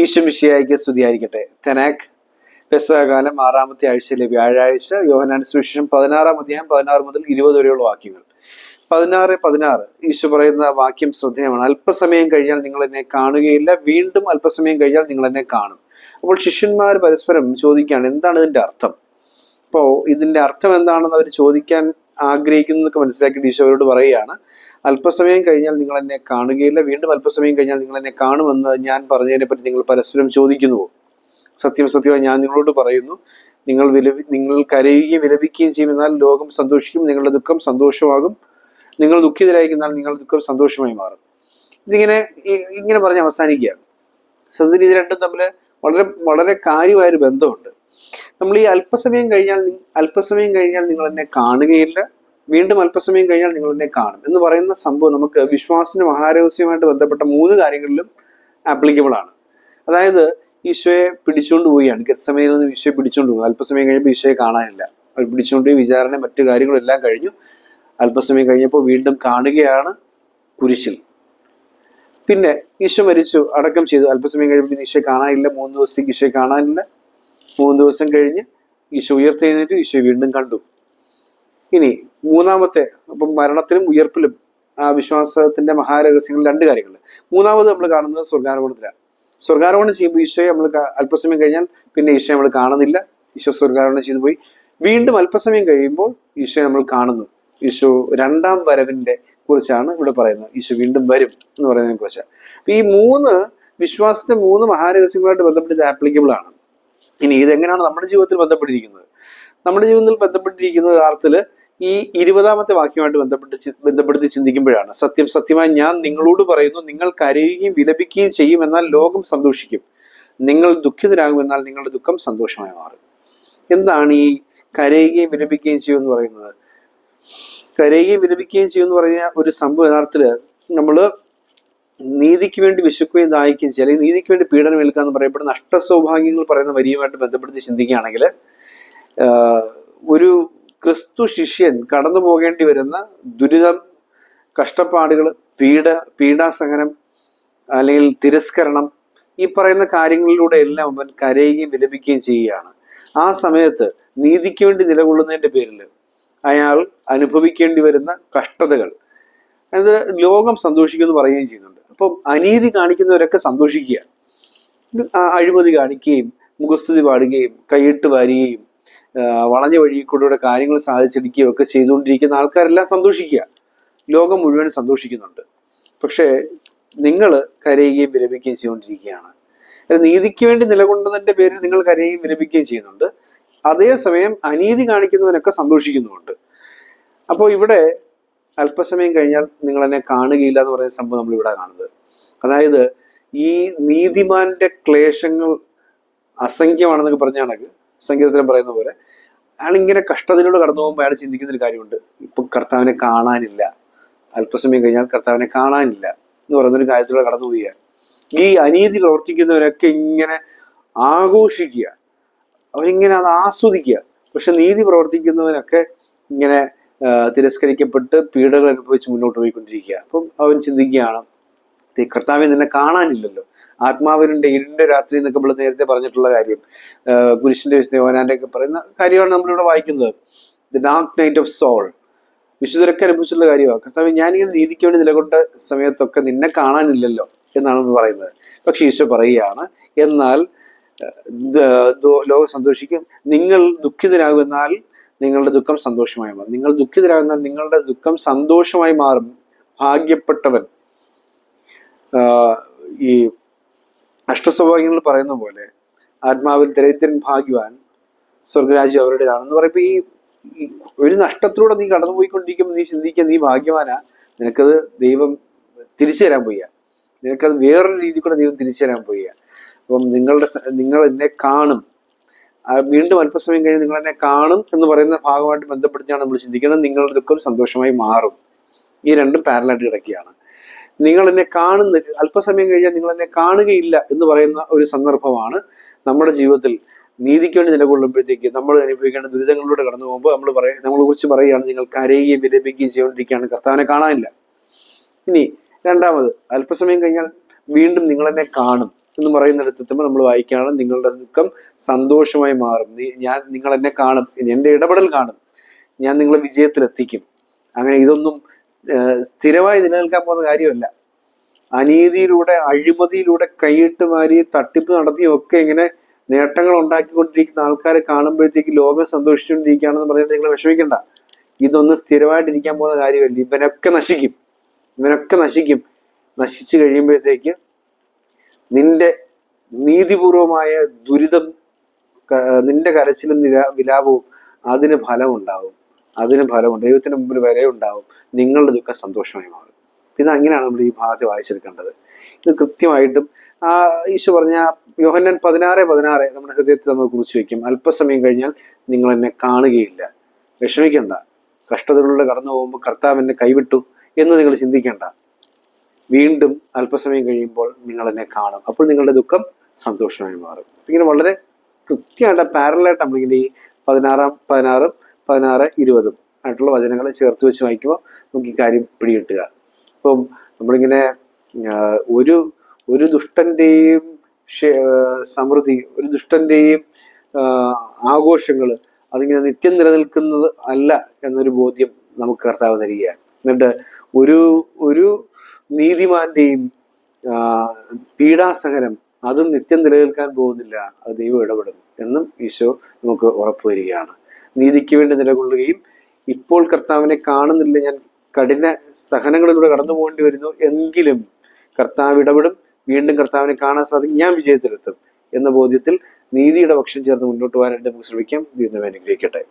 ഈശ്വമിഷിയായിക്ക് സ്തുതിയായിരിക്കട്ടെ. തെനാക് പെസകാലം ആറാമത്തെ ആഴ്ചയിലെ വ്യാഴാഴ്ച യോഹനാൻ സുവിശേഷം പതിനാറാം അധ്യായം പതിനാറ് മുതൽ ഇരുപത് വരെയുള്ള വാക്യങ്ങൾ. പതിനാറ് പതിനാറ്. ഈശു പറയുന്ന വാക്യം ശ്രദ്ധേയമാണ്. അല്പസമയം കഴിഞ്ഞാൽ നിങ്ങൾ എന്നെ കാണുകയില്ല. വീണ്ടും അല്പസമയം കഴിഞ്ഞാൽ നിങ്ങൾ എന്നെ കാണും. അപ്പോൾ ശിഷ്യന്മാർ പരസ്പരം ചോദിക്കുകയാണ് എന്താണ് ഇതിന്റെ അർത്ഥം? അപ്പോൾ ഇതിന്റെ അർത്ഥം എന്താണെന്ന് അവർ ചോദിക്കാൻ ആഗ്രഹിക്കുന്നതൊക്കെ മനസ്സിലാക്കിയിട്ട് ഈശോ അവരോട് പറയുകയാണ്. അല്പസമയം കഴിഞ്ഞാൽ നിങ്ങൾ എന്നെ കാണുകയില്ല. വീണ്ടും അല്പസമയം കഴിഞ്ഞാൽ നിങ്ങൾ എന്നെ കാണുമെന്ന് ഞാൻ പറഞ്ഞതിനെ പറ്റി നിങ്ങൾ പരസ്പരം ചോദിക്കുന്നുവോ സത്യം സത്യമായി ഞാൻ നിങ്ങളോട് പറയുന്നു. നിങ്ങൾ വിലപി നിങ്ങൾ കരയുകയും വിലപിക്കുകയും ചെയ്യുമെന്നാൽ ലോകം സന്തോഷിക്കും നിങ്ങളുടെ ദുഃഖം സന്തോഷമാകും. നിങ്ങൾ ദുഃഖിതരായിരിക്കുന്നാൽ നിങ്ങളുടെ ദുഃഖം സന്തോഷമായി മാറും. ഇതിങ്ങനെ ഇങ്ങനെ പറഞ്ഞ് അവസാനിക്കുകയാണ് സത്യത്തിൽ ഇത് രണ്ടും തമ്മിൽ വളരെ വളരെ കാര്യമായൊരു ബന്ധമുണ്ട്. നമ്മൾ ഈ അല്പസമയം കഴിഞ്ഞാൽ അല്പസമയം കഴിഞ്ഞാൽ നിങ്ങൾ എന്നെ കാണുകയില്ല. വീണ്ടും അല്പസമയം കഴിഞ്ഞാൽ നിങ്ങൾ എന്നെ കാണും. എന്ന് പറയുന്ന സംഭവം നമുക്ക് വിശ്വാസത്തിന്റെ മഹാരഹസ്യമായിട്ട് ബന്ധപ്പെട്ട മൂന്ന് കാര്യങ്ങളിലും ആപ്ലിക്കബിൾ ആണ്. അതായത് ഈശോയെ പിടിച്ചുകൊണ്ട് പോവുകയാണ്. ഗത്സമയിൽ നിന്ന് ഈശോയെ പിടിച്ചുകൊണ്ട് പോകും അല്പസമയം കഴിഞ്ഞപ്പോൾ ഈശോയെ കാണാനില്ല. അവർ പിടിച്ചുകൊണ്ട് പോയി വിചാരണ മറ്റു കാര്യങ്ങളെല്ലാം കഴിഞ്ഞു. അല്പസമയം കഴിഞ്ഞപ്പോൾ വീണ്ടും കാണുകയാണ് കുരിശിൽ. പിന്നെ ഈശോ മരിച്ചു അടക്കം ചെയ്തു. അല്പസമയം കഴിയുമ്പോൾ ഈശോയെ കാണാനില്ല. മൂന്ന് ദിവസത്തേക്ക് ഈശോയെ കാണാനില്ല. മൂന്ന് ദിവസം കഴിഞ്ഞ് ഈശോ ഉയർത്തെഴുന്നേറ്റ്. ഈശോ വീണ്ടും കണ്ടു. ഇനി മൂന്നാമത്തെ അപ്പം മരണത്തിലും ഉയർപ്പിലും ആ വിശ്വാസത്തിന്റെ മഹാരഹസ്യങ്ങൾ രണ്ട് കാര്യങ്ങൾ. മൂന്നാമത് നമ്മൾ കാണുന്നത് സ്വർഗാരോഹണത്തിലാണ് സ്വർഗാരോഹണം ചെയ്യുമ്പോൾ ഈശോയെ നമ്മൾ അല്പസമയം കഴിഞ്ഞാൽ പിന്നെ ഈശോയെ നമ്മൾ കാണുന്നില്ല. ഈശോ സ്വർഗാരോഹണം ചെയ്തു പോയി. വീണ്ടും അല്പസമയം കഴിയുമ്പോൾ ഈശോയെ നമ്മൾ കാണുന്നു. ഈശോ രണ്ടാം വരവിന്റെ കുറിച്ചാണ് ഇവിടെ പറയുന്നത്. ഈശോ വീണ്ടും വരും എന്ന് പറയുന്നതിനെ കുറിച്ച്. അപ്പൊ ഈ മൂന്ന് വിശ്വാസത്തിന്റെ മൂന്ന് മഹാരഹസ്യങ്ങളായിട്ട് ബന്ധപ്പെട്ട് ആപ്ലിക്കബിൾ ആണ്. ഇനി ഇതെങ്ങനെയാണ് നമ്മുടെ ജീവിതത്തിൽ ബന്ധപ്പെട്ടിരിക്കുന്നത്? നമ്മുടെ ജീവിതത്തിൽ ബന്ധപ്പെട്ടിരിക്കുന്ന യഥാർത്ഥത്തിൽ ഈ ഇരുപതാമത്തെ വാക്യമായിട്ട് ബന്ധപ്പെട്ട് ബന്ധപ്പെടുത്തി ചിന്തിക്കുമ്പോഴാണ് സത്യം സത്യമായി ഞാൻ നിങ്ങളോട് പറയുന്നു നിങ്ങൾ കരയുകയും വിലപിക്കുകയും ചെയ്യും എന്നാൽ ലോകം സന്തോഷിക്കും. നിങ്ങൾ ദുഃഖിതരാകുമെന്നാൽ നിങ്ങളുടെ ദുഃഖം സന്തോഷമായി മാറും. എന്താണ് ഈ കരയുകയും വിലപിക്കുകയും ചെയ്യും എന്ന് പറയുന്നത്? കരയുകയും വിലപിക്കുകയും ചെയ്യും എന്ന് പറഞ്ഞ ഒരു സംഭവം യഥാർത്ഥത്തിൽ നമ്മൾ നീതിക്ക് വേണ്ടി വിശക്കുകയും ദാഹിക്കുകയും ചെയ്യും. അല്ലെങ്കിൽ നീതിക്ക് വേണ്ടി പീഡനം ഏൽക്കുക എന്ന് പറയപ്പെടുന്ന അഷ്ടസൗഭാഗ്യങ്ങൾ പറയുന്ന വരിയുമായിട്ട് ബന്ധപ്പെടുത്തി ചിന്തിക്കുകയാണെങ്കിൽ ഒരു ക്രിസ്തു ശിഷ്യൻ കടന്നു പോകേണ്ടി വരുന്ന ദുരിതം കഷ്ടപ്പാടുകൾ പീഡ പീഡാസഹനം അല്ലെങ്കിൽ തിരസ്കരണം ഈ പറയുന്ന കാര്യങ്ങളിലൂടെ എല്ലാം അവൻ കരയുകയും വിലപിക്കുകയും ചെയ്യുകയാണ്. ആ സമയത്ത് നീതിക്ക് വേണ്ടി നിലകൊള്ളുന്നതിന്റെ പേരിൽ അയാൾ അനുഭവിക്കേണ്ടി വരുന്ന കഷ്ടതകൾ. അത് ലോകം സന്തോഷിക്കുമെന്ന് പറയുകയും ചെയ്യുന്നുണ്ട്. അപ്പം അനീതി കാണിക്കുന്നവരൊക്കെ സന്തോഷിക്കുക. അഴിമതി കാണിക്കുകയും മുഖസ്തുതി പാടുകയും കൈയിട്ട് വാരുകയും വളഞ്ഞ വഴി കൂടെ കാര്യങ്ങൾ സാധിച്ചിരിക്കുകയൊക്കെ ചെയ്തുകൊണ്ടിരിക്കുന്ന ആൾക്കാരെല്ലാം സന്തോഷിക്കുക. ലോകം മുഴുവൻ സന്തോഷിക്കുന്നുണ്ട്. പക്ഷേ നിങ്ങൾ കരയുകയും വിലപിക്കുകയും ചെയ്തുകൊണ്ടിരിക്കുകയാണ്. നീതിക്ക് വേണ്ടി നിലകൊണ്ടതിന്റെ പേരിൽ നിങ്ങൾ കരയുകയും വിലപിക്കുകയും ചെയ്യുന്നുണ്ട്. അതേസമയം അനീതി കാണിക്കുന്നവനൊക്കെ സന്തോഷിക്കുന്നുമുണ്ട്. അപ്പോൾ ഇവിടെ അല്പസമയം കഴിഞ്ഞാൽ നിങ്ങൾ എന്നെ കാണുകയില്ല എന്ന് പറയുന്ന സംഭവം നമ്മൾ ഇവിടെ കാണുന്നത്. അതായത് ഈ നീതിമാന്റെ ക്ലേശങ്ങൾ അസംഖ്യമാണെന്നൊക്കെ പറഞ്ഞ കണക്ക് സംഗീതത്തിലും പറയുന്ന പോലെ അയാൾ ഇങ്ങനെ കഷ്ടതയിലൂടെ കടന്നു പോകുമ്പോൾ അയാൾ ചിന്തിക്കുന്ന ഒരു കാര്യമുണ്ട്. ഇപ്പം കർത്താവിനെ കാണാനില്ല. അല്പസമയം കഴിഞ്ഞാൽ കർത്താവിനെ കാണാനില്ല എന്ന് പറയുന്ന ഒരു കാര്യത്തിലൂടെ കടന്നു പോവുക ഈ അനീതി പ്രവർത്തിക്കുന്നവരൊക്കെ ഇങ്ങനെ ആഘോഷിക്കുക അവരിങ്ങനെ അത് ആസ്വദിക്കുക. പക്ഷെ നീതി പ്രവർത്തിക്കുന്നവരൊക്കെ ഇങ്ങനെ തിരസ്കരിക്കപ്പെട്ട് പീഡകൾ അനുഭവിച്ച് മുന്നോട്ട് പോയിക്കൊണ്ടിരിക്കുക. അപ്പം അവൻ ചിന്തിക്കുകയാണ് കർത്താവിനെ കർത്താവെ നിന്നെ കാണാനില്ലല്ലോ. ആത്മാവിനുണ്ട് ഇരുണ്ട രാത്രി എന്നൊക്കെ നമ്മൾ നേരത്തെ പറഞ്ഞിട്ടുള്ള കാര്യം. കുരിശിന്റെ ദേവനാന്റെ ഒക്കെ പറയുന്ന കാര്യമാണ് നമ്മളിവിടെ വായിക്കുന്നത്. The dark night of soul വിശുദ്ധരൊക്കെ അനുഭവിച്ചിട്ടുള്ള കാര്യമാണ് കർത്താവ് ഞാനിങ്ങനെ നീതിക്ക് വേണ്ടി നിലകൊണ്ട സമയത്തൊക്കെ നിന്നെ കാണാനില്ലല്ലോ എന്നാണ് പറയുന്നത്. പക്ഷെ ഈശോ പറയുകയാണ് എന്നാൽ ലോകം സന്തോഷിക്കും. നിങ്ങൾ ദുഃഖിതരാകുമെന്നാൽ നിങ്ങളുടെ ദുഃഖം സന്തോഷമായി മാറും. നിങ്ങൾ ദുഃഖിതരാകുന്നാൽ നിങ്ങളുടെ ദുഃഖം സന്തോഷമായി മാറും. ഭാഗ്യപ്പെട്ടവൻ. ഈ അഷ്ടസൗഭാഗ്യങ്ങൾ പറയുന്ന പോലെ ആത്മാവിൽ ദരിദ്രൻ ഭാഗ്യവാൻ സ്വർഗരാജ്യം അവരുടേതാണെന്ന് പറയുമ്പോൾ ഈ ഒരു നഷ്ടത്തിലൂടെ നീ കടന്നുപോയിക്കൊണ്ടിരിക്കുമ്പോൾ നീ ചിന്തിക്കുക നീ ഭാഗ്യവാനാ. നിനക്കത് ദൈവം തിരിച്ചു തരാൻ പോയ നിനക്കത് വേറൊരു രീതിയിൽ കൂടെ ദൈവം തിരിച്ചു തരാൻ പോയ അപ്പം നിങ്ങളുടെ നിങ്ങൾ എന്നെ കാണും. വീണ്ടും അല്പസമയം കഴിഞ്ഞ് നിങ്ങൾ എന്നെ കാണും എന്ന് പറയുന്ന ഭാഗമായിട്ട് ബന്ധപ്പെടുത്തിയാണ് നമ്മൾ ചിന്തിക്കുന്നത്. നിങ്ങളുടെ ദുഃഖം സന്തോഷമായി മാറും. ഈ രണ്ടും പാരലായിട്ട് കിടക്കുകയാണ്. നിങ്ങൾ എന്നെ കാണുന്ന അല്പസമയം കഴിഞ്ഞാൽ നിങ്ങൾ എന്നെ കാണുകയില്ല എന്ന് പറയുന്ന ഒരു സന്ദർഭമാണ് നമ്മുടെ ജീവിതത്തിൽ. നീതിക്ക് വേണ്ടി നിലകൊള്ളുമ്പോഴത്തേക്ക് നമ്മൾ അനുഭവിക്കേണ്ട ദുരിതങ്ങളിലൂടെ കടന്നു പോകുമ്പോൾ നമ്മൾ പറയും നമ്മളെ കുറിച്ച് പറയുകയാണ് നിങ്ങൾ കരയുകയും വിലപിക്കുകയും ചെയ്തുകൊണ്ടിരിക്കുകയാണ് കർത്താവിനെ കാണാനില്ല. ഇനി രണ്ടാമത് അല്പസമയം കഴിഞ്ഞാൽ വീണ്ടും നിങ്ങൾ എന്നെ കാണും എന്ന് പറയുന്നിടത്ത് എത്തുമ്പോൾ നമ്മൾ വായിക്കുകയാണ് നിങ്ങളുടെ ദുഃഖം സന്തോഷമായി മാറും. ഞാൻ നിങ്ങൾ എന്നെ കാണും എന്റെ ഇടപെടൽ കാണും. ഞാൻ നിങ്ങളെ വിജയത്തിലെത്തിക്കും. അങ്ങനെ ഇതൊന്നും സ്ഥിരമായി നിലനിൽക്കാൻ പോകുന്ന കാര്യമല്ല. അനീതിയിലൂടെ അഴിമതിയിലൂടെ കൈയിട്ട് മാറി തട്ടിപ്പ് നടത്തിയും ഒക്കെ ഇങ്ങനെ നേട്ടങ്ങൾ ഉണ്ടാക്കിക്കൊണ്ടിരിക്കുന്ന ആൾക്കാരെ കാണുമ്പോഴത്തേക്ക് ലോകം സന്തോഷിച്ചുകൊണ്ടിരിക്കുകയാണെന്ന് പറഞ്ഞിട്ട് നിങ്ങൾ വിഷമിക്കണ്ട. ഇതൊന്നും സ്ഥിരമായിട്ടിരിക്കാൻ പോകുന്ന കാര്യമല്ല. ഇവനൊക്കെ നശിക്കും. ഇവനൊക്കെ നശിക്കും. നശിച്ചു കഴിയുമ്പോഴത്തേക്ക് നിന്റെ നീതിപൂർവമായ ദുരിതം നിന്റെ കരച്ചിലും നിരാ വിലാപവും അതിന് ഫലമുണ്ടാവും. അതിന് ഫലമുണ്ട്. ദൈവത്തിന് മുമ്പിൽ വരെ ഉണ്ടാവും. നിങ്ങളുടെ ദുഃഖം സന്തോഷമായി മാറും. ഇത് അങ്ങനെയാണ് നമ്മൾ ഈ ഭാഗത്ത് വായിച്ചെടുക്കേണ്ടത്. ഇത് കൃത്യമായിട്ടും ആ ഈശോ പറഞ്ഞ യോഹന്നൻ പതിനാറ് പതിനാറ് നമ്മുടെ ഹൃദയത്തിൽ നമ്മൾ കുറിച്ച് വയ്ക്കും. അല്പസമയം കഴിഞ്ഞാൽ നിങ്ങൾ എന്നെ കാണുകയില്ല. വിഷമിക്കണ്ട. കഷ്ടതകളിലൂടെ കടന്നു പോകുമ്പോൾ കർത്താവ് എന്നെ കൈവിട്ടു എന്ന് നിങ്ങൾ ചിന്തിക്കേണ്ട. വീണ്ടും അല്പസമയം കഴിയുമ്പോൾ നിങ്ങൾ എന്നെ കാണും. അപ്പോൾ നിങ്ങളുടെ ദുഃഖം സന്തോഷമായി മാറും. ഇങ്ങനെ വളരെ കൃത്യമായിട്ട് പാരലായിട്ട് നമ്മളിങ്ങനെ ഈ പതിനാറാം പതിനാറും പതിനാറ് ഇരുപതും ആയിട്ടുള്ള വചനങ്ങൾ ചേർത്ത് വെച്ച് വായിക്കുമ്പോൾ നമുക്ക് ഈ കാര്യം പിടികിട്ടുക. അപ്പം നമ്മളിങ്ങനെ ഒരു ഒരു ദുഷ്ടന്റെയും സമൃദ്ധി ഒരു ദുഷ്ടന്റെയും ആഘോഷങ്ങൾ അതിങ്ങനെ നിത്യം നിലനിൽക്കുന്നത് അല്ല എന്നൊരു ബോധ്യം നമുക്ക് കർത്താവ് തരികയാണ്. എന്നിട്ട് ഒരു ഒരു നീതിമാന്റെയും പീഡാസഹനം അതും നിത്യം നിലനിൽക്കാൻ പോകുന്നില്ല അത് ദൈവം ഇടപെടും എന്നും ഈശോ നമുക്ക് ഉറപ്പ് വരികയാണ് നീതിക്ക് വേണ്ടി നിലകൊള്ളുകയും ഇപ്പോൾ കർത്താവിനെ കാണുന്നില്ല ഞാൻ കഠിന സഹനങ്ങളിലൂടെ കടന്നു പോകേണ്ടി വരുന്നു എങ്കിലും കർത്താവ് ഇടപെടും വീണ്ടും കർത്താവിനെ കാണാൻ സാധിക്കും ഞാൻ വിജയത്തിലെത്തും എന്ന ബോധ്യത്തിൽ നീതിയുടെ പക്ഷം ചേർന്ന് മുന്നോട്ട് പോകാനായിട്ട് നമുക്ക് ശ്രമിക്കാം. ദൈവം അനുഗ്രഹിക്കട്ടെ.